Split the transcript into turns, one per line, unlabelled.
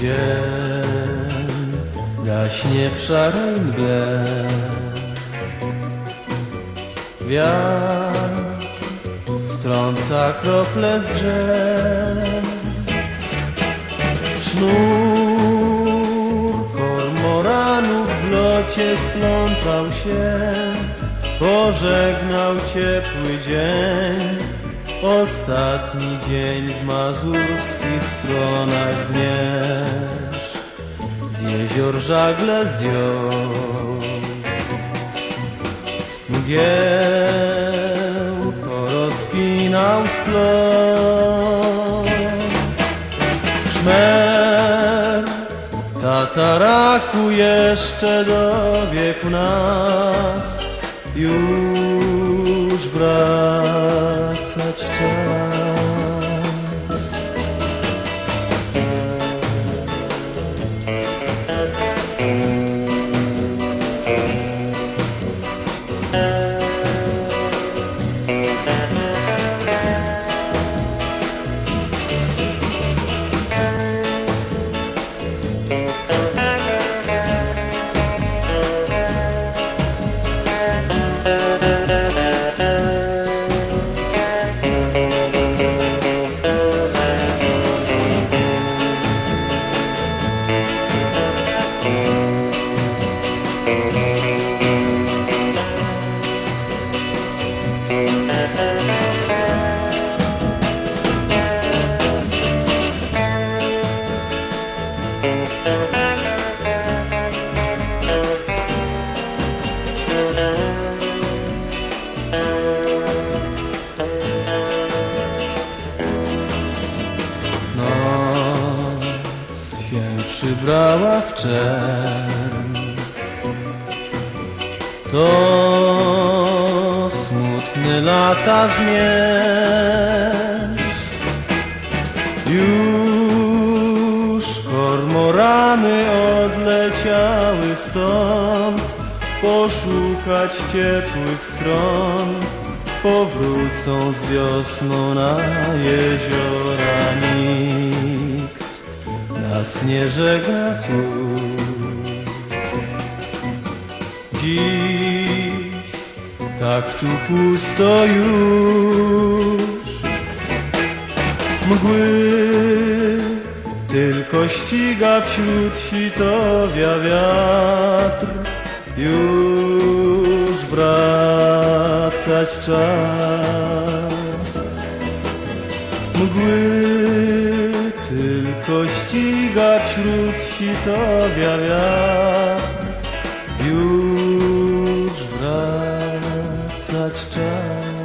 dzień gaśnie w szarej mgle. Wiatr strąca krople z drzew. Sznur kormoranów w locie splątał się, pożegnał ciepły dzień. Ostatni dzień w mazurskich stronach zmierz, z jezior żagle zdjął. Mgiełko rozpinał splot. Szmer tataraku jeszcze dobiegł nas Już wracać Thank you. Przybrała w To smutny lata zmierzch Już kormorany odleciały stąd Poszukać ciepłych stron. Powrócą z wiosną na jeziora nas nie żegna tu Dziś tak tu pusto już. Mgły tylko ściga wśród sitowia wiatr Już wracać czas. Mgły tylko ściga wśród sitowia wiatr. Już wracać czas